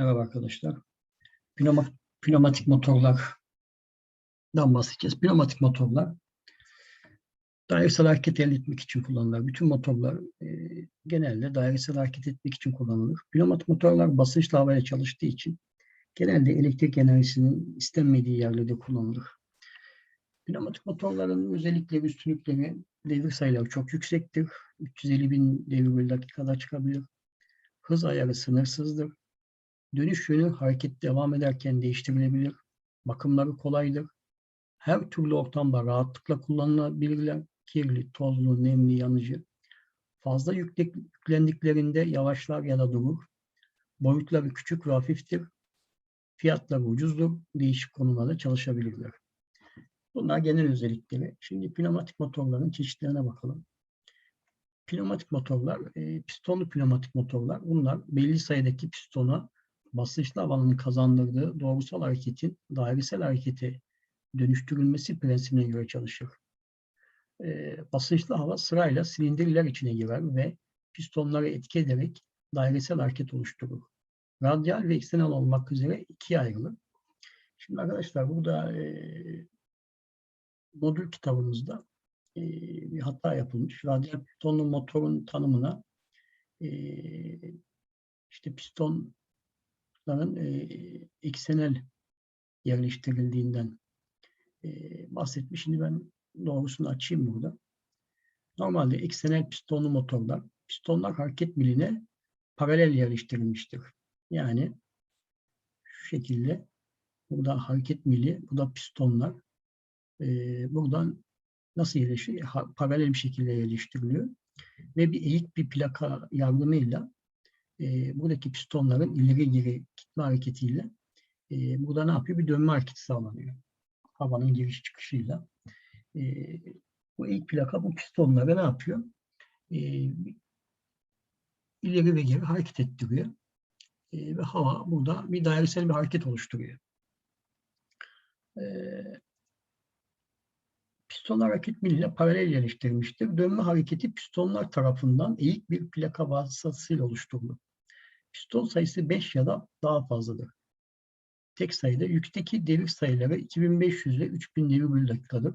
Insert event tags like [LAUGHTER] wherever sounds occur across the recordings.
Merhaba arkadaşlar. Pneuma- Pneumatik motorlardan bahsedeceğiz. Pneumatik motorlar dairesel hareket elde etmek için kullanılır. Bütün motorlar e, genelde dairesel hareket etmek için kullanılır. Pneumatik motorlar basınçlı havaya çalıştığı için genelde elektrik enerjisinin istenmediği yerlerde kullanılır. Pneumatik motorların özellikleri, üstünlükleri, devir sayıları çok yüksektir. 350 bin devir bölü dakikada çıkabilir. Hız ayarı sınırsızdır. Dönüş yönü hareket devam ederken değiştirilebilir. Bakımları kolaydır. Her türlü ortamda rahatlıkla kullanılabilirler. Kirli, tozlu, nemli, yanıcı. Fazla yükle- yüklendiklerinde yavaşlar ya da durur. Boyutları küçük ve hafiftir. Fiyatları ucuzdur. Değişik konularda çalışabilirler. Bunlar genel özellikleri. Şimdi pneumatik motorların çeşitlerine bakalım. Pneumatik motorlar, e, pistonlu pneumatik motorlar. Bunlar belli sayıdaki pistona basınçlı havanın kazandırdığı doğrusal hareketin dairesel harekete dönüştürülmesi prensibine göre çalışır. E, basınçlı hava sırayla silindirler içine girer ve pistonları etki ederek dairesel hareket oluşturur. Radyal ve eksenal olmak üzere ikiye ayrılır. Şimdi arkadaşlar burada e, modül kitabımızda e, bir hata yapılmış. Radyal pistonlu motorun tanımına e, işte pistonların e, eksenel yerleştirildiğinden e, bahsetmiş. Şimdi ben doğrusunu açayım burada. Normalde eksenel pistonlu motorlar, pistonlar hareket miline paralel yerleştirilmiştir. Yani şu şekilde burada hareket mili, burada pistonlar e, buradan nasıl yerleşiyor? Ha- Paralel bir şekilde yerleştiriliyor. Ve bir eğik bir plaka yardımıyla e, buradaki pistonların ileri geri gitme hareketiyle e, burada ne yapıyor? Bir dönme hareketi sağlanıyor. Havanın giriş çıkışıyla. E, bu eğik plaka bu pistonları ne yapıyor? E, ileri ve geri hareket ettiriyor. E, ve hava burada bir dairesel bir hareket oluşturuyor. E, pistonlar hareket miliyle paralel yerleştirilmiştir. Dönme hareketi pistonlar tarafından eğik bir plaka vasıtasıyla oluşturulur. Piston sayısı 5 ya da daha fazladır. Tek sayıda yükteki devir sayıları 2500 ile 3000 devir bölü dakikadır.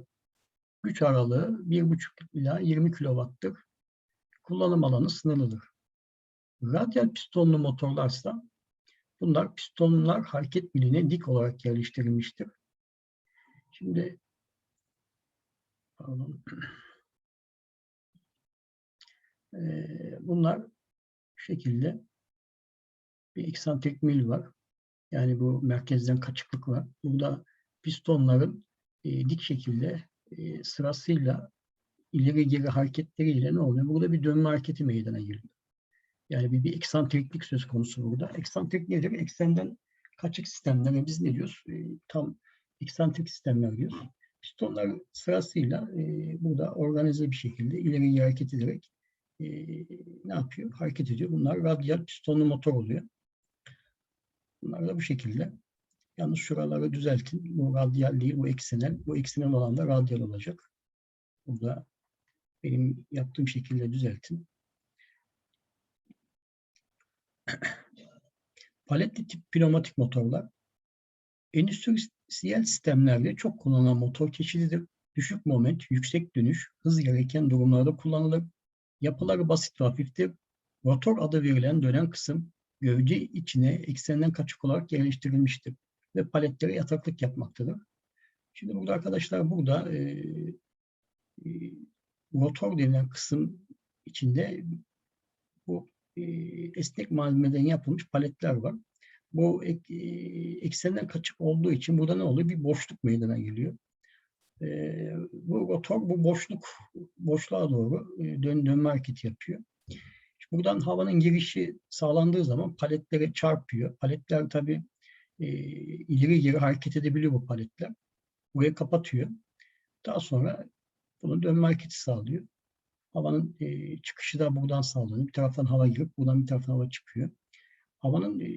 Güç aralığı 1,5 ila 20 kW'tır. Kullanım alanı sınırlıdır. Radyal pistonlu motorlarsa bunlar pistonlar hareket miline dik olarak yerleştirilmiştir. Şimdi pardon. Eee, bunlar bu şekilde bir eksantrik mil var. Yani bu merkezden kaçıklık var. Burada pistonların e, dik şekilde e, sırasıyla ileri geri hareketleriyle ne oluyor? Burada bir dönme hareketi meydana geliyor. Yani bir, bir eksantriklik söz konusu burada. Eksantrik nedir? Eksenden kaçık sistemlere biz ne diyoruz? E, tam eksantrik sistemler diyoruz. Pistonlar sırasıyla e, burada organize bir şekilde ileri hareket ederek e, ne yapıyor? Hareket ediyor. Bunlar radyal pistonlu motor oluyor. Bunlar da bu şekilde. Yalnız şuraları düzeltin. Bu radyal değil, bu eksenel. Bu eksenel olan da radyal olacak. Burada benim yaptığım şekilde düzeltin. [CLEARS THROAT] Paletli tip pneumatik motorlar endüstriyel sistemlerde çok kullanılan motor çeşididir. Düşük moment, yüksek dönüş, hız gereken durumlarda kullanılır. Yapıları basit ve hafiftir. Rotor adı verilen dönen kısım gövde içine eksenden kaçık olarak yerleştirilmiştir ve paletlere yataklık yapmaktadır. Şimdi burada arkadaşlar burada e, e, rotor denilen kısım içinde bu e, esnek malzemeden yapılmış paletler var. Bu ek, e, eksenden kaçık olduğu için burada ne oluyor? Bir boşluk meydana geliyor. E, bu rotor bu boşluk boşluğa doğru e, dön, dönme hareketi yapıyor. Buradan havanın girişi sağlandığı zaman paletlere çarpıyor. Paletler tabii e, ileri geri hareket edebiliyor bu paletler. Burayı kapatıyor. Daha sonra bunun dönme hareketi sağlıyor. Havanın e, çıkışı da buradan sağlanıyor. Bir taraftan hava girip buradan bir taraftan hava çıkıyor. Havanın e,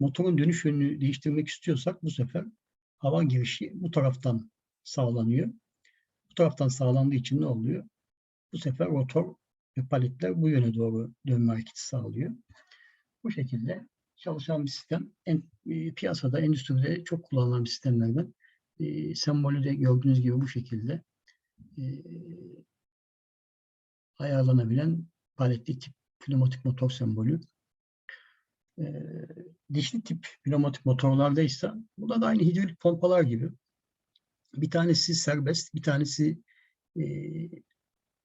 motorun dönüş yönünü değiştirmek istiyorsak bu sefer hava girişi bu taraftan sağlanıyor. Bu taraftan sağlandığı için ne oluyor? Bu sefer rotor paletler bu yöne doğru dönme hareketi sağlıyor. Bu şekilde çalışan bir sistem. En, e, piyasada, endüstride çok kullanılan bir sistemlerden. E, sembolü de gördüğünüz gibi bu şekilde e, ayarlanabilen paletli tip pneumatik motor sembolü. E, dişli tip pneumatik motorlarda ise burada da aynı hidrolik pompalar gibi. Bir tanesi serbest, bir tanesi e,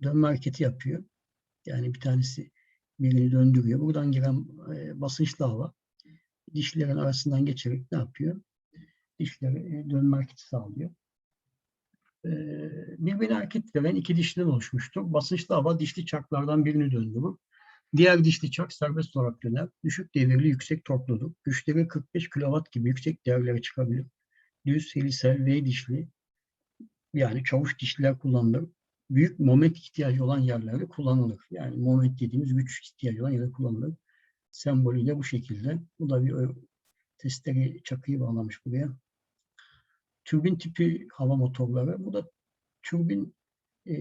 dönme hareketi yapıyor. Yani bir tanesi birini döndürüyor. Buradan giren e, basınçlı hava dişlerin arasından geçerek ne yapıyor? Dişleri e, dönme hareketi sağlıyor. E, birbirine hareket veren iki dişliden oluşmuştur. Basınçlı hava dişli çarklardan birini döndürür. Diğer dişli çark serbest olarak döner. Düşük devirli yüksek torkludur. Güçleri 45 kW gibi yüksek değerlere çıkabilir. Düz, helisel, V dişli yani çavuş dişliler kullanılır. Büyük moment ihtiyacı olan yerlerde kullanılır. Yani moment dediğimiz güç ihtiyacı olan yerde kullanılır. Sembolüyle bu şekilde. Bu da bir ö- testere çakıyı bağlamış buraya. Türbin tipi hava motorları. Bu da türbin e,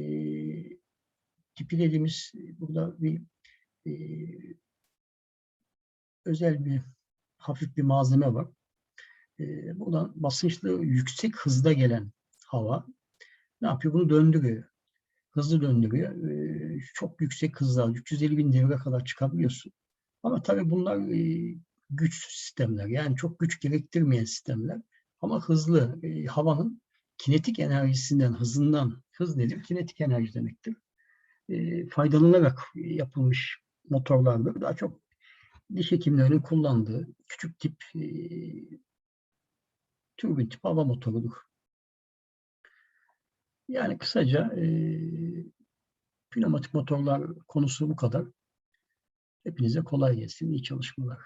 tipi dediğimiz burada bir e, özel bir hafif bir malzeme var. E, buradan basınçlı yüksek hızda gelen hava ne yapıyor? Bunu döndürüyor. Hızlı döndürüyor. E, çok yüksek hızlar, 350 bin devre kadar çıkabiliyorsun. Ama tabii bunlar e, güç sistemler. Yani çok güç gerektirmeyen sistemler. Ama hızlı. E, havanın kinetik enerjisinden, hızından, hız nedir? Kinetik enerji demektir. E, faydalanarak yapılmış motorlardır. Daha çok diş hekimlerinin kullandığı küçük tip e, türbin tip hava motorudur. Yani kısaca e, pneumatik motorlar konusu bu kadar. Hepinize kolay gelsin, iyi çalışmalar.